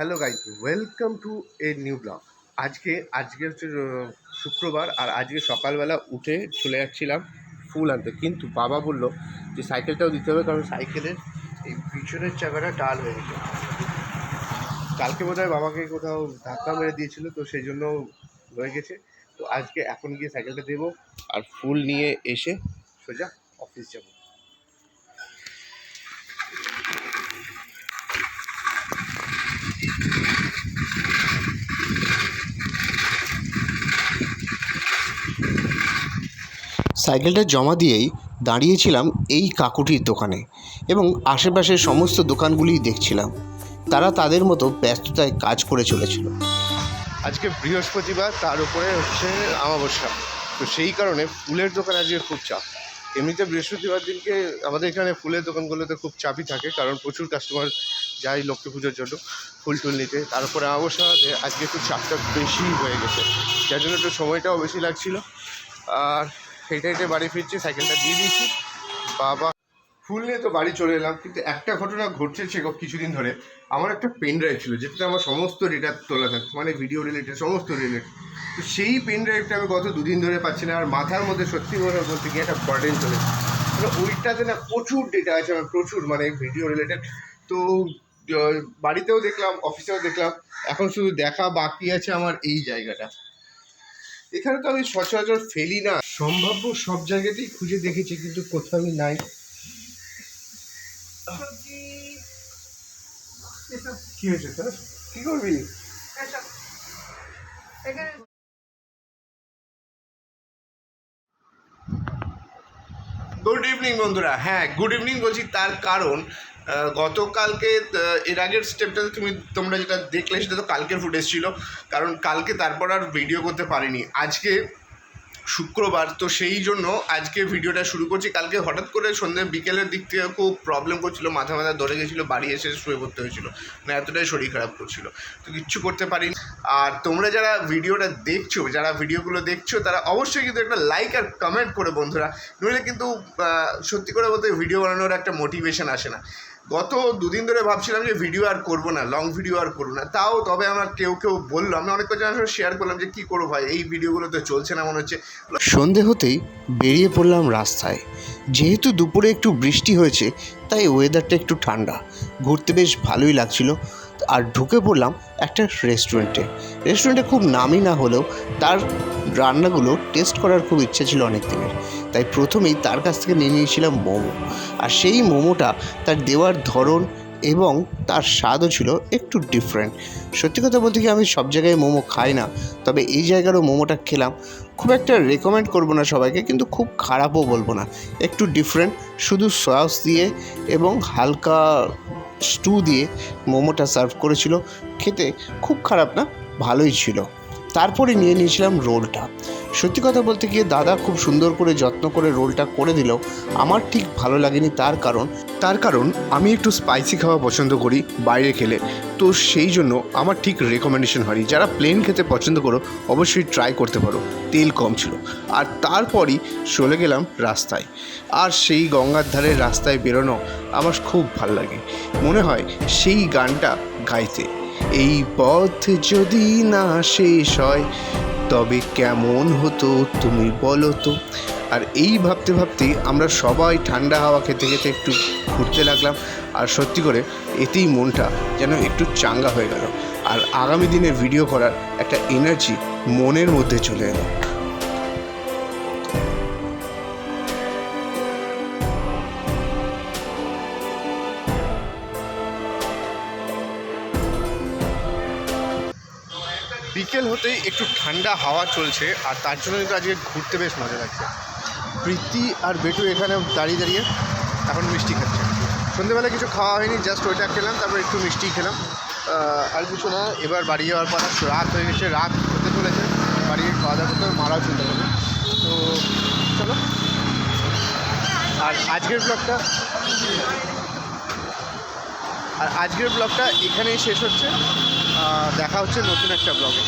Hello guys welcome to a new blog আজকে আজকে হচ্ছে শুক্রবার আর আজকে সকালবেলা উঠে চলে যাচ্ছিলাম ফুল আনতে। কিন্তু বাবা বলল যে সাইকেলটাও দিতে হবে কারণ সাইকেলের এই পিছনের চাকাটা ডাল হয়ে গেছে। কালকে বোধ হয় বাবাকে কোথাও ধাক্কা মেরে দিয়েছিল, তো সেই জন্য হয়ে গেছে। তো আজকে এখন গিয়ে সাইকেলটা দেবো আর ফুল নিয়ে এসে সোজা অফিস যাব। সাইকেলটা জমা দিয়েই দাঁড়িয়েছিলাম এই কাকুটির দোকানে এবং আশেপাশের সমস্ত দোকানগুলিই দেখছিলাম। তারা তাদের মতো ব্যস্ততায় কাজ করে চলেছিল। আজকে বৃহস্পতিবার, তার উপরে হচ্ছে অমাবস্যা। তো সেই কারণে ফুলের দোকান আজকে খুব চাপ। এমনিতে বৃহস্পতিবার দিনকে আমাদের এখানে ফুলের দোকানগুলোতে খুব চাপই থাকে, কারণ প্রচুর কাস্টমার যায় লক্ষ্মী পুজোর জন্য ফুল টুল নিতে। তারপরে অমাবস্যা হতে আজকে একটু চাপটা বেশি হয়ে গেছে। যার জন্য একটু সময়টাও বেশি লাগছিল। আর হেঁটে হেঁটে বাড়ি ফিরছি সাইকেলটা দিয়ে দিয়েছি। বাবা, ফুল নিয়ে তো বাড়ি চলে এলাম, কিন্তু একটা ঘটনা ঘটছে সে কিছুদিন ধরে। আমার একটা পেন ড্রাইভ ছিল, যেটাতে আমার সমস্ত ডেটা তোলা থাকতো মানে ভিডিও রিলেটেড সমস্ত রিলেটেড তো সেই পেন ড্রাইভটা আমি গত দুদিন ধরে পাচ্ছি না, আর মাথার মধ্যে সত্যি করে বলতে গিয়ে একটা বার্ডেন চলে মানে ওইটাতে না প্রচুর ডেটা আছে আমার প্রচুর মানে ভিডিও রিলেটেড তো বাড়িতেও দেখলাম অফিসেও দেখলাম। এখন শুধু দেখা বাকি আছে আমার এই জায়গাটা। এখানে তো আমি সচরাচর ফেলি না। সম্ভাব্য সব জায়গাতেই খুঁজে দেখেছি কিন্তু কোথাও নাই। কি হয়েছে কি করবি? গুড ইভিনিং বন্ধুরা। হ্যাঁ গুড ইভিনিং বলছি তার কারণ গতকালকে এর আগের স্টেপটাতে তুমি, তোমরা যেটা দেখলে সেটা তো কালকের ফুটেজ ছিল, কারণ কালকে তারপর আর ভিডিও করতে পারিনি। আজকে শুক্রবার, তো সেই জন্য আজকে ভিডিওটা শুরু করছি। কালকে হঠাৎ করে সন্ধ্যে বিকেলের দিক থেকে খুব প্রবলেম করছিল, মাথা মাথা ধরে গেছিল, বাড়ি এসে শুয়ে পড়তে হয়েছিল। মানে এতটাই শরীর খারাপ করছিল। তো কিচ্ছু করতে পারিনি। আর তোমরা যারা ভিডিওটা দেখছ, যারা ভিডিওগুলো দেখছ, তারা অবশ্যই কিন্তু একটা লাইক আর কমেন্ট করে, বন্ধুরা। নইলে কিন্তু সত্যি করে বলতে ভিডিও বানানোর একটা মোটিভেশন আসে না। গত দুদিন ধরে ভাবছিলাম যে ভিডিও আর করব না লং ভিডিও আর করব না। তাও তবে আমার কেউ কেউ বলল, আমি অনেক কজন আসলে শেয়ার করলাম যে কী করব ভাই, এই ভিডিওগুলো তো চলছে না মনে হচ্ছে। সন্ধে হতেই বেরিয়ে পড়লাম রাস্তায়। যেহেতু দুপুরে একটু বৃষ্টি হয়েছে, তাই ওয়েদারটা একটু ঠান্ডা। ঘুরতে বেশ ভালোই লাগছিল। আর ঢুকে পড়লাম একটা রেস্টুরেন্টে রেস্টুরেন্টে খুব নামি না হলেও তার রান্নাগুলো টেস্ট করার খুব ইচ্ছে ছিল অনেক দিনের তাই প্রথমেই তার কাছ থেকে নিয়ে নিয়েছিলাম মোমো। আর সেই মোমোটা তার দেওয়ার ধরন এবং তার স্বাদও ছিল একটু ডিফারেন্ট সত্যি কথা বলতে কি আমি সব জায়গায় মোমো খাই না, তবে এই জায়গারও মোমোটা খেলাম। খুব একটা রেকমেন্ড করব না সবাইকে, কিন্তু খুব খারাপও বলব না। একটু ডিফারেন্ট শুধু সস দিয়ে এবং হালকা স্টু দিয়ে মোমোটা সার্ভ করেছিল। খেতে খুব খারাপ না, ভালোই ছিল। তারপরে নিয়ে নিয়েছিলাম রোলটা। সত্যি কথা বলতে গিয়ে দাদা খুব সুন্দর করে যত্ন করে রোলটা করে দিলেও আমার ঠিক ভালো লাগেনি তার কারণ তার কারণ আমি একটু স্পাইসি খাওয়া পছন্দ করি বাইরে খেলে। তো সেই জন্য আমার ঠিক রেকমেন্ডেশন হয়নি। যারা প্লেন খেতে পছন্দ করো, অবশ্যই ট্রাই করতে পারো। তেল কম ছিল। আর তারপরই চলে গেলাম রাস্তায়। আর সেই গঙ্গার ধারের রাস্তায় বেরোনো আমার খুব ভালো লাগে। মনে হয় সেই গানটা গাইতে। এই পথ যদি না শেষ হয়, তবে কেমন হতো তুমি বলো তো? আর এই ভাবতে ভাবতেই আমরা সবাই ঠান্ডা হাওয়া খেতে খেতে একটু ঘুরতে লাগলাম। আর সত্যি করে এতেই মনটা যেন একটু চাঙ্গা হয়ে গেল। আর আগামী দিনে ভিডিও করার একটা এনার্জি মনের মধ্যে চলে এলো। বিকেল হতেই একটু ঠান্ডা হাওয়া চলছে আর তার জন্য কিন্তু আজকে ঘুরতে বেশ মজা লাগছে। প্রীতি আর বেটু এখানে দাঁড়িয়ে দাঁড়িয়ে এখন মিষ্টি খাচ্ছে। সন্ধেবেলা কিছু খাওয়া হয়নি জাস্ট ওইটা খেলাম তারপর একটু মিষ্টি খেলাম। আর কিছু না এবার বাড়ি যাওয়ার পর রাত হয়ে গেছে রাত হতে চলেছে। বাড়ি গিয়ে খাওয়া দাওয়া করতে হবে, মারাও চিন্তা করবে। তো চলো। আর আজকের ব্লগটা আর আজকের ব্লগটা এখানেই শেষ হচ্ছে। দেখা হচ্ছে নতুন একটা ব্লগে